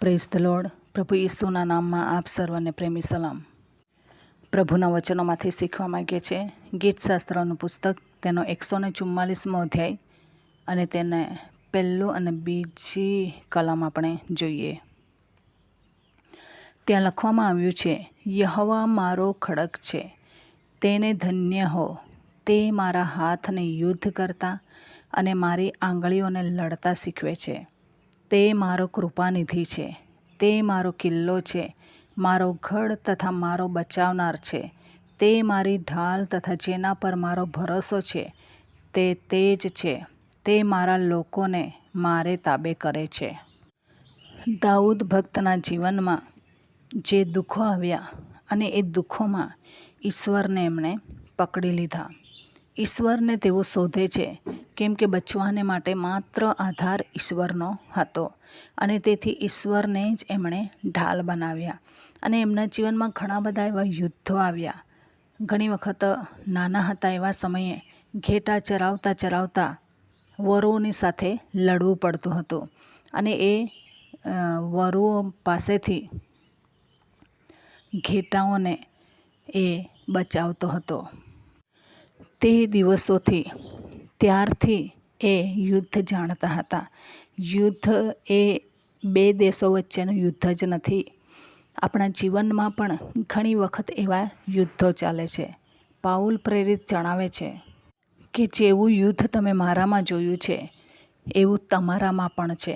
Praise the lord પ્રભુ ઈસુના નામમાં આપ સર્વને પ્રેમી સલામ. પ્રભુના વચનોમાંથી શીખવા માગીએ છીએ. ગીતશાસ્ત્રનું પુસ્તક, તેનો એકસો ને ચુમ્માલીસમો અધ્યાય અને તેને પહેલું અને બીજી કલમ આપણે જોઈએ. ત્યાં લખવામાં આવ્યું છે, યહવા મારો ખડક છે, તેને ધન્ય હો. તે મારા હાથને યુદ્ધ કરતા અને મારી આંગળીઓને લડતા શીખવે છે. તે મારો કૃપાનિધિ છે. તે મારો કિલ્લો છે. મારો ગઢ તથા મારો બચાવનાર છે. તે મારી ઢાલ તથા જેના પર મારો ભરોસો છે, તે તે જ છે. તે મારા લોકોને મારે તાબે કરે છે. દાઉદ ભક્તના જીવનમાં જે દુઃખો આવ્યા અને એ દુઃખોમાં ઈશ્વરને એમણે પકડી લીધા. ઈશ્વરને તેઓ શોધે છે, કેમ કે બચવાને માટે માત્ર આધાર ઈશ્વરનો હતો અને તેથી ઈશ્વરને જ એમણે ઢાલ બનાવ્યા અને એમના જીવનમાં ઘણા બધા એવા યુદ્ધો આવ્યા. ઘણી વખત નાના હતા એવા સમયે ઘેટા ચરાવતા ચરાવતા વરુઓની સાથે લડવું પડતું હતું અને એ વરુઓ પાસેથી ઘેટાઓને એ બચાવતો હતો. તે દિવસોથી ત્યારથી એ યુદ્ધ જાણતા હતા. યુદ્ધ એ બે દેશો વચ્ચેનું યુદ્ધ જ નથી. આપણા જીવનમાં પણ ઘણી વખત એવા યુદ્ધો ચાલે છે. પાઉલ પ્રેરિત જણાવે છે કે જેવું યુદ્ધ તમે મારામાં જોયું છે, એવું તમારામાં પણ છે.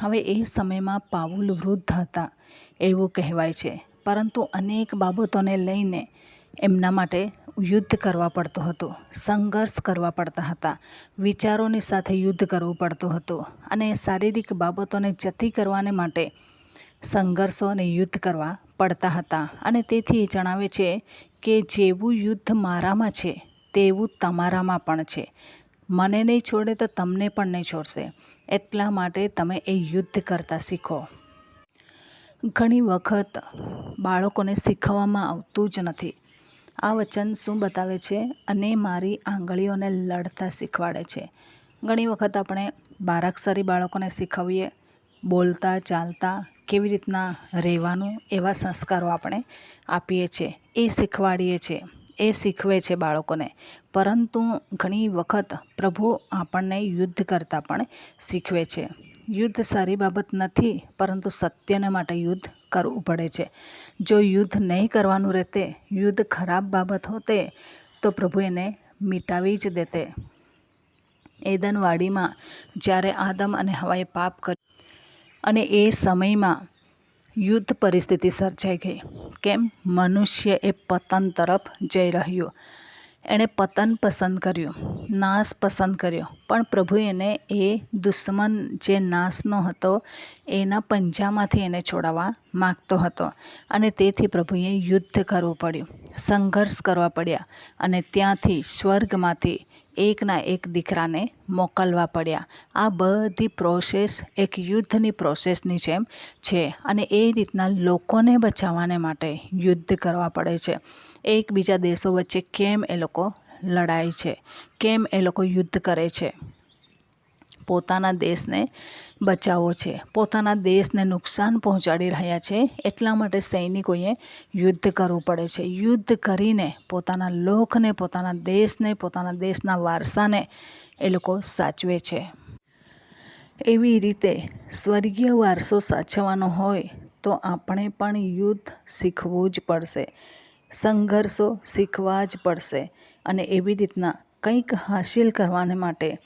હવે એ સમયમાં પાઉલ વૃદ્ધ હતા એવું કહેવાય છે. પરંતુ અનેક બાબતોને લઈને એમના માટે યુદ્ધ કરવા પડતું હતું, સંઘર્ષ કરવા પડતા હતા, વિચારોની સાથે યુદ્ધ કરવું પડતું હતું અને શારીરિક બાબતોને જતી કરવાને માટે સંઘર્ષો અને યુદ્ધ કરવા પડતા હતા. અને તેથી એ જણાવે છે કે જેવું યુદ્ધ મારામાં છે, તેવું તમારામાં પણ છે. મને નહીં છોડે તો તમને પણ નહીં છોડશે. એટલા માટે તમે એ યુદ્ધ કરતા શીખો. ઘણી વખત બાળકોને શીખવવામાં આવતું જ નથી. આ વચન શું બતાવે છે અને મારી આંગળીઓને લડતા શીખવાડે છે? ઘણી વખત આપણે બારાક્ષરી બાળકોને શીખવીએ, બોલતા, ચાલતા, કેવી રીતના રહેવાનું એવા સંસ્કારો આપણે આપીએ છીએ, એ શીખવાડીએ છીએ, એ શીખવે છે બાળકોને. પરંતુ ઘણી વખત પ્રભુ આપણને યુદ્ધ કરતાં પણ શીખવે છે. યુદ્ધ સારી બાબત નથી, પરંતુ સત્યને માટે યુદ્ધ કરવું પડે છે. જો યુદ્ધ નહીં કરવાનું રહેતે, યુદ્ધ ખરાબ બાબત હોતે, તો પ્રભુ એને મિટાવી જ દેતે. એદનવાડીમાં જ્યારે આદમ અને હવાએ પાપ કર્યું અને એ સમયમાં યુદ્ધ પરિસ્થિતિ સર્જાઈ ગઈ, કેમ? મનુષ્ય એ પતન તરફ જઈ રહ્યો. એણે પતન પસંદ કર્યું, નાશ પસંદ કર્યો. પણ પ્રભુએ એને એ દુશ્મન જે નાશનો હતો, એના પંજામાંથી એને છોડાવવા માગતો હતો. અને તેથી પ્રભુએ યુદ્ધ કરવું પડ્યું, સંઘર્ષ કરવા પડ્યા અને ત્યાંથી સ્વર્ગમાંથી એકના એક દીકરાને મોકલવા પડ્યા. આ બધી પ્રોસેસ એક યુદ્ધની પ્રોસેસની જેમ છે અને એ રીતના લોકોને બચાવવાને માટે યુદ્ધ કરવા પડે છે. એકબીજા દેશો વચ્ચે કેમ એ લોકો લડાય છે? કેમ એ લોકો યુદ્ધ કરે છે? પોતાના દેશને બચાવવો છે. પોતાના દેશને નુકસાન પહોંચાડી રહ્યા છે. એટલા માટે સૈનિકોએ યુદ્ધ કરવું પડે છે. યુદ્ધ કરીને પોતાના લોકને, પોતાના દેશને, પોતાના દેશના વારસાને એ લોકો સાચવે છે. એવી રીતે સ્વર્ગીય વારસો સાચવવાનો હોય તો આપણે પણ યુદ્ધ શીખવું જ પડશે. સંઘર્ષો શીખવા જ પડશે. અને એવી રીતના કંઈક હાસિલ કરવાને માટે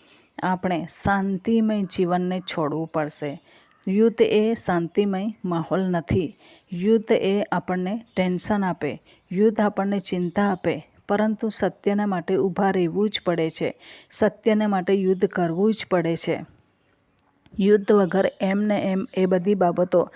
આપણે શાંતિમય જીવનને છોડવું પડશે. યુદ્ધ એ શાંતિમય માહોલ નથી. યુદ્ધ એ આપણને ટેન્શન આપે. યુદ્ધ આપણને ચિંતા આપે. પરંતુ સત્યના માટે ઊભા રહેવું જ પડે છે. સત્યને માટે યુદ્ધ કરવું જ પડે છે. યુદ્ધ વગર એમને એમ એ બધી બાબતો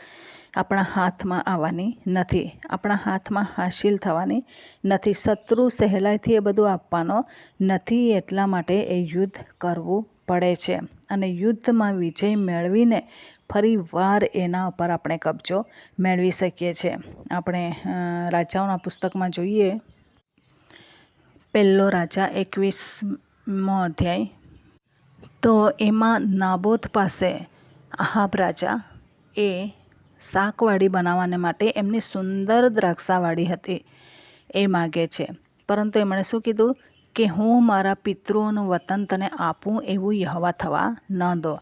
આપણા હાથમાં આવવાની નથી. આપણા હાથમાં હાસિલ થવાની નથી. શત્રુ સહેલાઈથી એ બધું આપવાનો નથી. એટલા માટે એ યુદ્ધ કરવું પડે છે અને યુદ્ધમાં વિજય મેળવીને ફરી વાર એના ઉપર આપણે કબજો મેળવી શકીએ છીએ. આપણે રાજાઓના પુસ્તકમાં જોઈએ. પહેલો રાજા એકવીસમો અધ્યાય. તો એમાં નાબોથ પાસે આહાબ રાજા એ શાકવાડી બનાવવાને માટે એમની સુંદર દ્રાક્ષાવાડી હતી. એ માગે છે. પરંતુ એમણે શું કીધું? કે હું મારા પિતૃઓનું વતન તને આપું એવું યહવા થવા ન દો.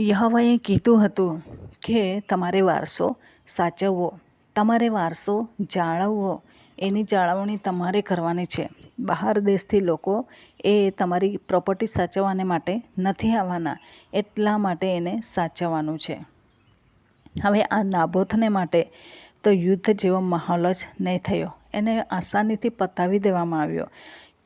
યહવાએ કીધું હતું કે, તમારે વારસો સાચવવો, તમારે વારસો જાળવવો, એની જાળવણી તમારે કરવાની છે. બહાર દેશથી લોકો એ તમારી પ્રોપર્ટી સાચવવાને માટે નથી આવવાના, એટલા માટે એને સાચવવાનું છે. હવે આ નાબોથને માટે તો યુદ્ધ જેવો માહોલ જ નહીં થયો. એને આસાનીથી પતાવી દેવામાં આવ્યો.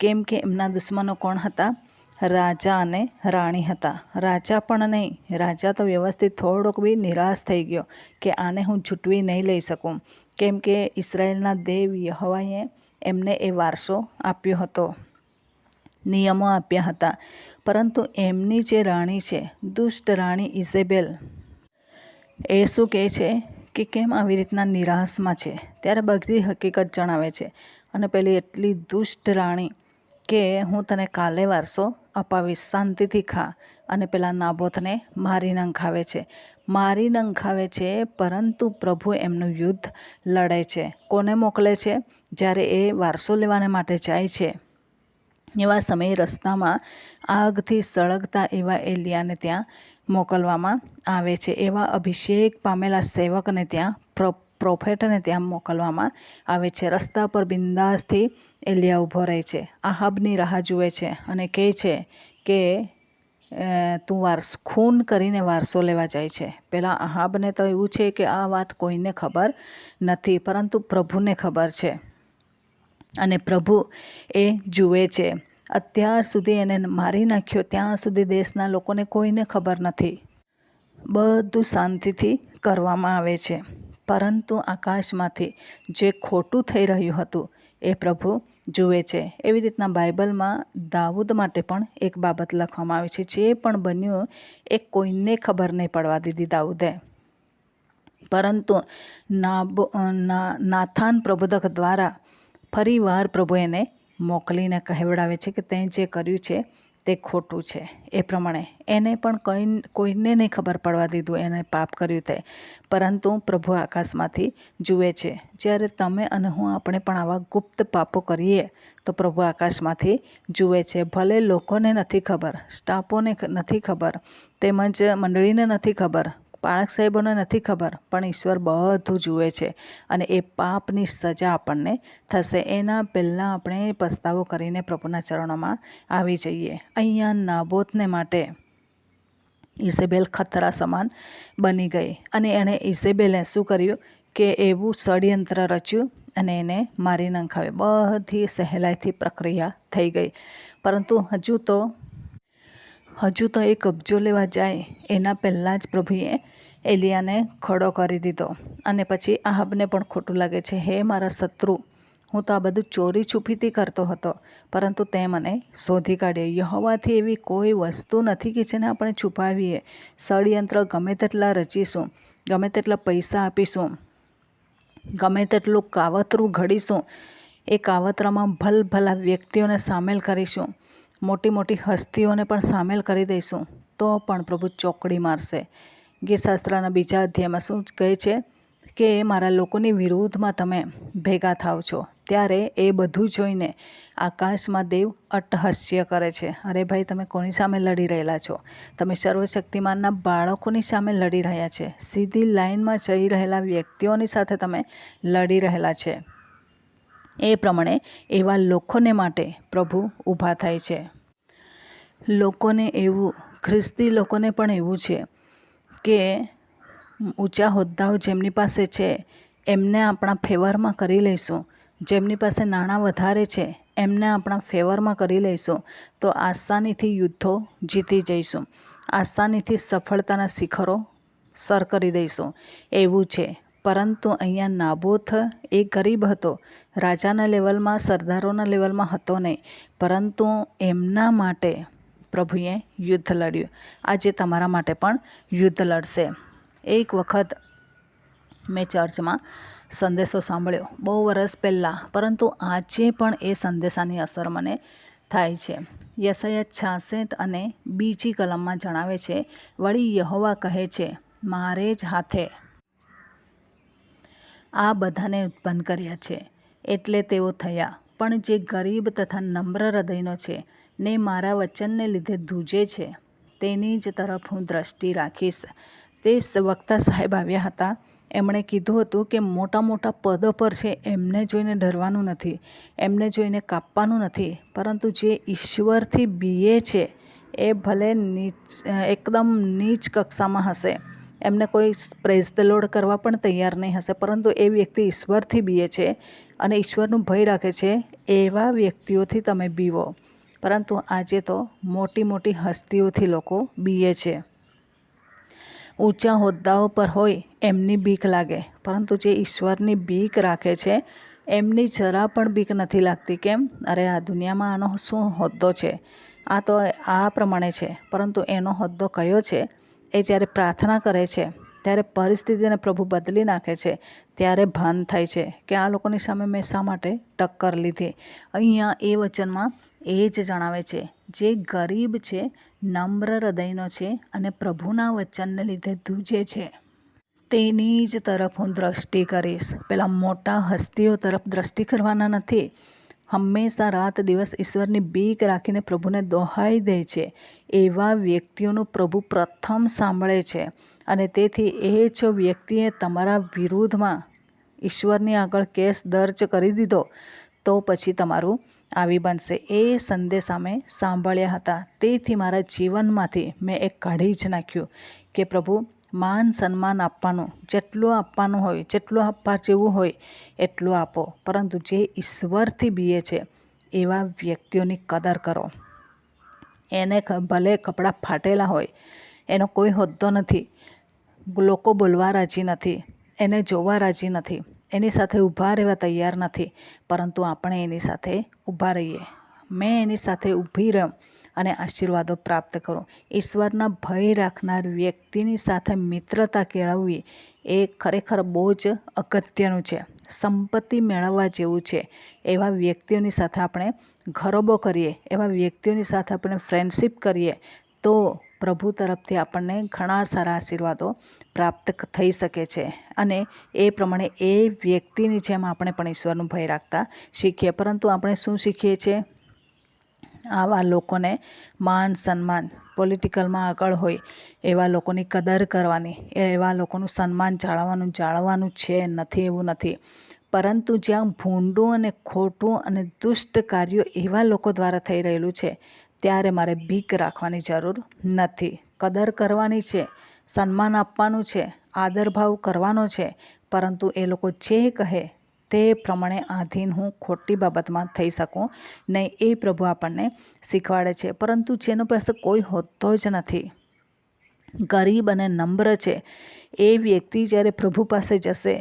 કેમ કે એમના દુશ્મનો કોણ હતા? રાજા અને રાણી હતા. રાજા પણ નહીં, રાજા તો વ્યવસ્થિત થોડોક બી નિરાશ થઈ ગયો કે આને હું છૂટવી નહીં લઈ શકું. કેમ કે ઇસરાયેલના દેવ યહવાએ એમને એ વારસો આપ્યો હતો, નિયમો આપ્યા હતા. પરંતુ એમની જે રાણી છે, દુષ્ટ રાણી ઇઝેબેલ એ શું કહે છે કે કેમ આવી રીતના નિરાશમાં છે? ત્યારે બધી હકીકત જણાવે છે. અને પેલી એટલી દુષ્ટ રાણી કે હું તને કાલે વારસો અપાવીશ, શાંતિથી ખા. અને પેલા નાબોથને મારી નંખાવે છે. મારી નંખાવે છે, પરંતુ પ્રભુ એમનું યુદ્ધ લડે છે. કોને મોકલે છે? જ્યારે એ વારસો લેવાને માટે જાય છે. એવા સમયે રસ્તામાં આગથી સળગતા એવા એલિયાને ત્યાં મોકલવામાં આવે છે. એવા અભિષેક પામેલા સેવકને ત્યાં પ્રોફેટને ત્યાં મોકલવામાં આવે છે. રસ્તા પર બિંદાસથી એલિયા ઊભો રહે છે. આહાબની રાહ જુએ છે અને કહે છે કે તું વારસ, ખૂન કરીને વારસો લેવા જાય છે. પહેલાં આહાબને તો એવું છે કે આ વાત કોઈને ખબર નથી, પરંતુ પ્રભુને ખબર છે. અને પ્રભુ એ જુએ છે. અત્યાર સુધી એને મારી નાખ્યો, ત્યાં સુધી દેશના લોકોને કોઈને ખબર નથી. બધું શાંતિથી કરવામાં આવે છે. પરંતુ આકાશમાંથી જે ખોટું થઈ રહ્યું હતું એ પ્રભુ જુએ છે. એવી રીતના બાઇબલમાં દાઉદ માટે પણ એક બાબત લખવામાં આવી છે. જે પણ બન્યું એ કોઈને ખબર નહીં પડવા દીધી દાઉદે. પરંતુ નાથાન પ્રબોધક દ્વારા ફરીવાર પ્રભુ એને મોકલીને કહેવડાવે છે કે તે જે કર્યું છે તે ખોટું છે. એ પ્રમાણે એને પણ કંઈ, કોઈને નહીં ખબર પડવા દીધું એને પાપ કર્યું તે. પરંતુ પ્રભુ આકાશમાંથી જુએ છે. જ્યારે તમે અને હું આપણે પણ આવા ગુપ્ત પાપો કરીએ, તો પ્રભુ આકાશમાંથી જુએ છે. ભલે લોકોને નથી ખબર, સ્ટાફોને નથી ખબર, તેમજ મંડળીને નથી ખબર પાળક સાહેબોને નથી ખબર, પણ ઈશ્વર બધું જુએ છે અને એ પાપની સજા આપણને થશે. એના પહેલાં આપણે પસ્તાવો કરીને પ્રભુના ચરણોમાં આવી જઈએ. અહીંયા નાબોતને માટે ઇઝેબેલ ખતરા સમાન બની ગઈ અને એણે ઇઝેબેલે શું કર્યું કે એવું ષડયંત્ર રચ્યું અને એને મારી નંખાવે. બધી સહેલાઈથી પ્રક્રિયા થઈ ગઈ. પરંતુ હજુ તો હજુ તો એ કબજો લેવા જાય એના પહેલાં જ પ્રભુએ એલિયાને ખડો કરી દીધો અને પછી આહબને પણ ખોટું લાગે છે, હે મારા શત્રુ, હું તો આ બધું ચોરી છુપીથી કરતો હતો, પરંતુ તે મને શોધી કાઢ્યો. યહોવાથી એવી કોઈ વસ્તુ નથી કે જેને આપણે છુપાવીએ. ષડયંત્ર ગમે તેટલા રચીશું, ગમે તેટલા પૈસા આપીશું, ગમે તેટલું કાવતરું ઘડીશું, એ કાવતરામાં ભલભલા વ્યક્તિઓને સામેલ કરીશું, મોટી મોટી હસ્તીઓને પણ સામેલ કરી દઈશું, તો પણ પ્રભુ ચોકડી મારશે. ગીતશાસ્ત્રના બીજા અધ્યાયમાં શું કહે છે કે, મારા લોકોની વિરુદ્ધમાં તમે ભેગા થાવ છો, ત્યારે એ બધું જોઈને આકાશમાં દેવ અટ્ટહાસ્ય કરે છે. અરે ભાઈ, તમે કોની સામે લડી રહેલા છો? તમે સર્વશક્તિમાનના બાળકોની સામે લડી રહ્યા છે. સીધી લાઇનમાં જઈ રહેલા વ્યક્તિઓની સાથે તમે લડી રહેલા છે. એ પ્રમાણે એવા લોકોને માટે પ્રભુ ઊભા થાય છે. લોકોને એવું, ખ્રિસ્તી લોકોને પણ એવું છે. કે ઊંચા હોદ્દાઓ જેમની પાસે છે, એમને આપણા ફેવરમાં કરી લઈશું. જેમની પાસે નાણાં વધારે છે, એમને આપણા ફેવરમાં કરી લઈશું. તો આસાનીથી યુદ્ધો જીતી જઈશું. આસાનીથી સફળતાના શિખરો સર કરી દઈશું. એવું છે. પરંતુ અહીંયા નાબોથ એ ગરીબ હતો. રાજાના લેવલમાં, સરદારોના લેવલમાં હતો નહીં. પરંતુ એમના માટે પ્રભુએ યુદ્ધ લડ્યું. આજે તમારા માટે પણ યુદ્ધ લડશે. એક વખત મેં ચર્ચમાં સંદેશો સાંભળ્યો. બહુ વર્ષ પહેલાં, પરંતુ આજે પણ એ સંદેશાની અસર મને થાય છે. યસયા છાસઠ અને બીજી કલમમાં જણાવે છે, વળી યહોવા કહે છે, મારે જ હાથે આ બધાને ઉત્પન્ન કર્યા છે. એટલે તેઓ થયા. પણ જે ગરીબ તથા નમ્ર હૃદયનો છે ને મારા વચનને લીધે ધૂજે છે. તેની જ તરફ હું દ્રષ્ટિ રાખીશ. તે વક્તા સાહેબ આવ્યા હતા. એમણે કીધું હતું કે મોટા મોટા પદો પર છે એમને જોઈને ડરવાનું નથી, એમને જોઈને કાપવાનું નથી, પરંતુ જે ઈશ્વરથી બીએ છે એ ભલે નીચ, એકદમ નીચ કક્ષામાં હશે. એમને કોઈ પ્રેઝ દલોડ લોડ કરવા પણ તૈયાર નહીં હશે, પરંતુ એ વ્યક્તિ ઈશ્વરથી બીએ છે અને ઈશ્વરનું ભય રાખે છે એવા વ્યક્તિઓથી તમે બીવો. પરંતુ આજે તો મોટી મોટી હસ્તીઓથી લોકો બીએ છે. ઊંચા હોદ્દાઓ પર હોય એમની બીક લાગે, પરંતુ જે ઈશ્વરની બીક રાખે છે, એમની જરા પણ બીક નથી લાગતી કેમ? અરે, આ દુનિયામાં આનો શું હોદ્દો છે? આ તો આ પ્રમાણે છે, પરંતુ એનો હોદ્દો કયો છે? એ જ્યારે પ્રાર્થના કરે છે, ત્યારે પરિસ્થિતિને પ્રભુ બદલી નાખે છે, ત્યારે ભાન થાય છે કે આ લોકોની સામે મેં શા માટે ટક્કર લીધી? અહીંયા એ વચનમાં એ જ જણાવે છે. જે ગરીબ છે, નમ્ર હૃદયનો છે અને પ્રભુના વચનને લીધે ધ્રુજે છે. તેની જ તરફ હું દ્રષ્ટિ કરીશ. પેલા મોટા હસ્તીઓ તરફ દ્રષ્ટિ કરવાના નથી. હંમેશા રાત દિવસ ઈશ્વરની બીક રાખીને પ્રભુને દોહાઈ દે છે. એવા વ્યક્તિઓનું પ્રભુ પ્રથમ સાંભળે છે અને તેથી એ જ વ્યક્તિએ તમારા વિરુદ્ધમાં ઈશ્વરની આગળ કેસ દર્જ કરી દીધો. તો પછી તમારું આવી બનશે. એ સંદેશ અમે સાંભળ્યા હતા. તેથી મારા જીવનમાંથી મેં એક કાઢી જ નાખ્યું કે પ્રભુ, માન સન્માન આપવાનું, જેટલું આપવાનું હોય, જેટલું આપવા જેવું હોય, એટલું આપો. પરંતુ જે ઈશ્વરથી બીએ છે, એવા વ્યક્તિઓની કદર કરો. એને ભલે કપડાં ફાટેલા હોય, એનો કોઈ હોદ્દો નથી. લોકો બોલવા રાજી નથી. એને જોવા રાજી નથી. એની સાથે ઊભા રહેવા તૈયાર નથી, પરંતુ આપણે એની સાથે ઊભા રહીએ. મેં એની સાથે ઊભી રહું અને આશીર્વાદો પ્રાપ્ત કરું. ઈશ્વરના ભય રાખનાર વ્યક્તિની સાથે મિત્રતા કેળવવી એ ખરેખર બહુ જ અગત્યનું છે. સંપત્તિ મેળવવા જેવું છે. એવા વ્યક્તિઓની સાથે આપણે ઘરોબો કરીએ, એવા વ્યક્તિઓની સાથે આપણે ફ્રેન્ડશિપ કરીએ, તો પ્રભુ તરફથી આપણને ઘણા સારા આશીર્વાદો પ્રાપ્ત થઈ શકે છે. અને એ પ્રમાણે એ વ્યક્તિની જેમ આપણે પણ ઈશ્વરનું ભય રાખતા શીખીએ. પરંતુ આપણે શું શીખીએ છીએ? આવા લોકોને માન સન્માન, પોલિટિકલમાં આગળ હોય એવા લોકોની કદર કરવાની, એવા લોકોનું સન્માન જાળવવાનું જાળવવાનું છે નથી એવું નથી. પરંતુ જ્યાં ભૂંડું અને ખોટું અને દુષ્ટ કાર્યો એવા લોકો દ્વારા થઈ રહેલું છે ત્યારે મારે બીક રાખવાની જરૂર નથી. કદર કરવાની છે, સન્માન આપવાનું છે આદરભાવ કરવાનો છે, પરંતુ એ લોકો જે કહે તે પ્રમાણે આધીન હું ખોટી બાબતમાં થઈ શકું નહીં એ પ્રભુ આપણને શીખવાડે છે. પરંતુ જેનો પાસે કોઈ હોતો જ નથી. ગરીબ અને નમ્ર છે એ વ્યક્તિ જ્યારે પ્રભુ પાસે જશે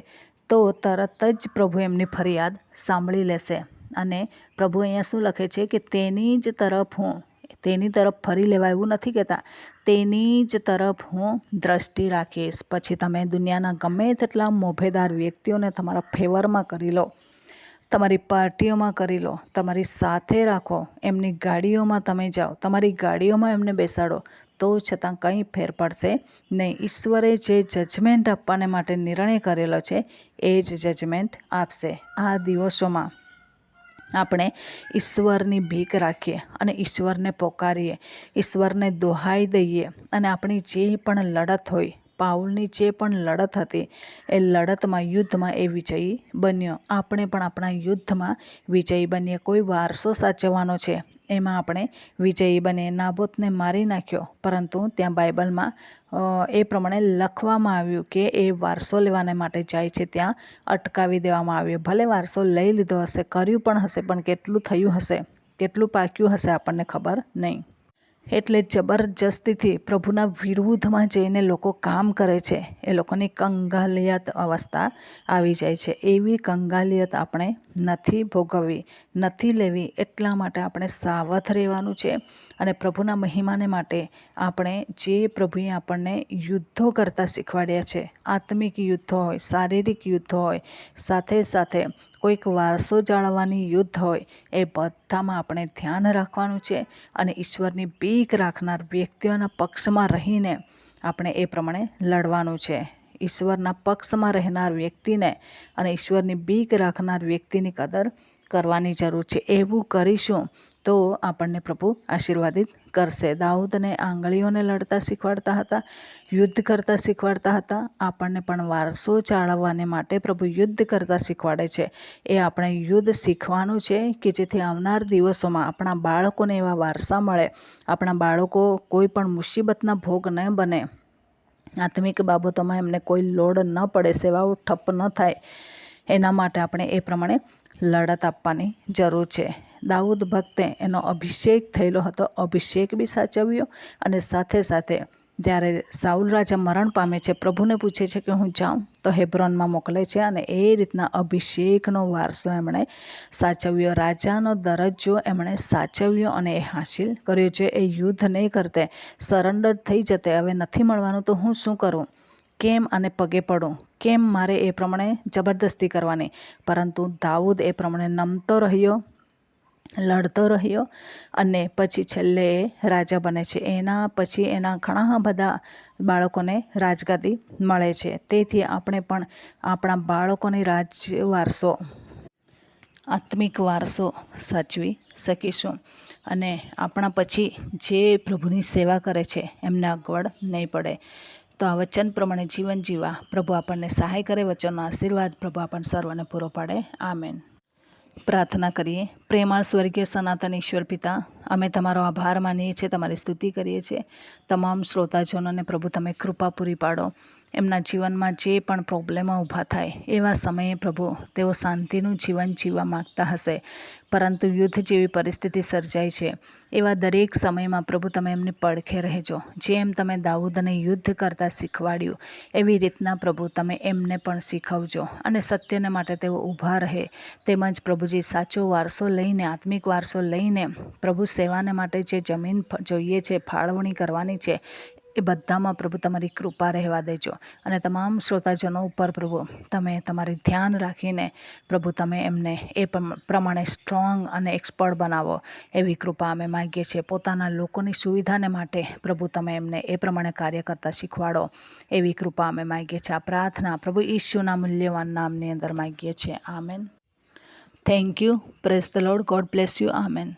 તો તરત જ પ્રભુ એમની ફરિયાદ સાંભળી લેશે. અને પ્રભુ અહીંયા શું લખે છે કે તેની જ તરફ હું તેની તરફ ફરી લેવા એવું નથી કહેતા. તેની જ તરફ હું દ્રષ્ટિ રાખીશ. પછી તમે દુનિયાના ગમે તેટલા મોભેદાર વ્યક્તિઓને તમારા ફેવરમાં કરી લો, તમારી પાર્ટીઓમાં કરી લો, તમારી સાથે રાખો, એમની ગાડીઓમાં તમે જાઓ, તમારી ગાડીઓમાં એમને બેસાડો, તો છતાં કંઈ ફેર પડશે નહીં. ઈશ્વરે જે જજમેન્ટ આપવાને માટે નિર્ણય કરેલો છે, એ જ જજમેન્ટ આપશે આ દિવસોમાં. આપણે ઈશ્વરની ભીખ રાખીએ અને ઈશ્વરને પોકારીએ, ઈશ્વરને દોહાઈ દઈએ અને આપણી જે પણ લડત હોય પાઉલની જે પણ લડત હતી, એ લડતમાં યુદ્ધમાં એ વિજયી બન્યો. આપણે પણ આપણા યુદ્ધમાં વિજયી બનીએ. કોઈ વારસો સાચવવાનો છે, એમાં આપણે વિજયી બનીએ. નાબોતને મારી નાખ્યો, પરંતુ ત્યાં બાઇબલમાં એ પ્રમાણે લખવામાં આવ્યું કે એ વારસો લેવાને માટે જાય છે, ત્યાં અટકાવી દેવામાં આવ્યો. ભલે વારસો લઈ લીધો હશે, કર્યું પણ હશે, પણ કેટલું થયું હશે, કેટલું પાક્યું હશે આપણને ખબર નહીં. એટલે જબરજસ્તીથી પ્રભુના વિરુદ્ધમાં જઈને લોકો કામ કરે છે. એ લોકોની કંગાલિયત અવસ્થા આવી જાય છે. એવી કંગાલિયત આપણે નથી ભોગવવી, નથી લેવી એટલા માટે આપણે સાવધ રહેવાનું છે અને પ્રભુના મહિમાને માટે આપણે જે પ્રભુએ આપણને યુદ્ધો કરતાં શીખવાડ્યા છે, આત્મિક યુદ્ધો હોય, શારીરિક યુદ્ધો હોય, સાથે સાથે કોઈક વારસો જાળવવાની યુદ્ધ હોય, એ બધામાં આપણે ધ્યાન રાખવાનું છે અને ઈશ્વરની બીક રાખનાર વ્યક્તિઓના પક્ષમાં રહીને આપણે એ પ્રમાણે લડવાનું છે. ઈશ્વરના પક્ષમાં રહેનાર વ્યક્તિને અને ઈશ્વરની બીક રાખનાર વ્યક્તિની કદર કરવાની જરૂર છે. એવું કરીશું તો આપણને પ્રભુ આશીર્વાદિત કરશે. દાઉદને આંગળીઓને લડતા શીખવાડતા હતા, યુદ્ધ કરતા શીખવાડતા હતા. આપણને પણ વારસો જાળવવાને માટે પ્રભુ યુદ્ધ કરતા શીખવાડે છે. એ આપણે યુદ્ધ શીખવાનું છે કે જેથી આવનાર દિવસોમાં આપણા બાળકોને એવા વારસા મળે. આપણા બાળકો કોઈ પણ મુસીબતના ભોગ ન બને. આત્મિક બાબતોમાં એમને કોઈ લોડ ન પડે, સેવાઓ ઠપ્પ ન થાય. એના માટે આપણે એ પ્રમાણે લડત આપવાની જરૂર છે. દાઉદ ભક્તે એનો અભિષેક થયેલો હતો. અભિષેક બી સાચવ્યો અને સાથે સાથે જ્યારે સાઉલ રાજા મરણ પામે છે, પ્રભુને પૂછે છે કે હું જાઉં તો હેબ્રોનમાં મોકલે છે અને એ રીતના અભિષેકનો વારસો એમણે સાચવ્યો. રાજાનો દરજ્જો એમણે સાચવ્યો અને એ હાસિલ કર્યો છે. એ યુદ્ધ નહીં કરતે, સરેન્ડર થઈ જતે, હવે નથી મળવાનું તો હું શું કરું? કેમ અને પગે પડું? કેમ મારે એ પ્રમાણે જબરદસ્તી કરવાની? પરંતુ દાઉદ એ પ્રમાણે નમતો રહ્યો, લડતો રહ્યો અને પછી છેલ્લે એ રાજા બને છે. એના પછી એના ઘણા બધા બાળકોને રાજગાદી મળે છે. તેથી આપણે પણ આપણા બાળકોની રાજ વારસો આત્મિક વારસો સાચવી શકીશું અને આપણા પછી જે પ્રભુની સેવા કરે છે એમને અગવડ નહીં પડે. તો આ વચન પ્રમાણે જીવન જીવા પ્રભુ આપણને સહાય કરે, વચનનો આશીર્વાદ પ્રભુ આપણને સર્વને પૂરો પાડે. આમેન. પ્રાર્થના કરીએ. પ્રેમાળ સ્વર્ગીય સનાતન ઈશ્વર પિતા, અમે તમારો આભાર માનીએ છીએ, તમારી સ્તુતિ કરીએ છીએ. તમામ શ્રોતાજનોને પ્રભુ તમે કૃપા પૂરી પાડો. એમના જીવનમાં જે પણ પ્રોબ્લેમો ઊભા થાય, એવા સમયે પ્રભુ, તેઓ શાંતિનું જીવન જીવવા માગતા હશે. પરંતુ યુદ્ધ જેવી પરિસ્થિતિ સર્જાય છે. એવા દરેક સમયમાં પ્રભુ, તમે એમની પડખે રહેજો. જેમ તમે દાઉદને યુદ્ધ કરતાં શીખવાડ્યું, એવી રીતના પ્રભુ, તમે એમને પણ શીખવજો અને સત્યને માટે તેઓ ઊભા રહે. તેમજ પ્રભુજી, સાચો વારસો લઈને, આત્મિક વારસો લઈને પ્રભુ સેવાને માટે જે જમીન જોઈએ છે, ફાળવણી કરવાની છે એ બધામાં પ્રભુ તમારી કૃપા રહેવા દેજો. અને તમામ શ્રોતાજનો ઉપર પ્રભુ, તમે તમારી ધ્યાન રાખીને પ્રભુ તમે એમને એ પ્રમાણે સ્ટ્રોંગ અને એક્સપર્ટ બનાવો એવી કૃપા અમે માગીએ છીએ. પોતાના લોકોની સુવિધાને માટે પ્રભુ તમે એમને એ પ્રમાણે કાર્ય કરતા શીખવાડો એવી કૃપા અમે માગીએ છીએ. આ પ્રાર્થના પ્રભુ ઈશ્યુના મૂલ્યવાન નામની અંદર માગીએ છીએ. Amen. Thank you praise the Lord God bless you amen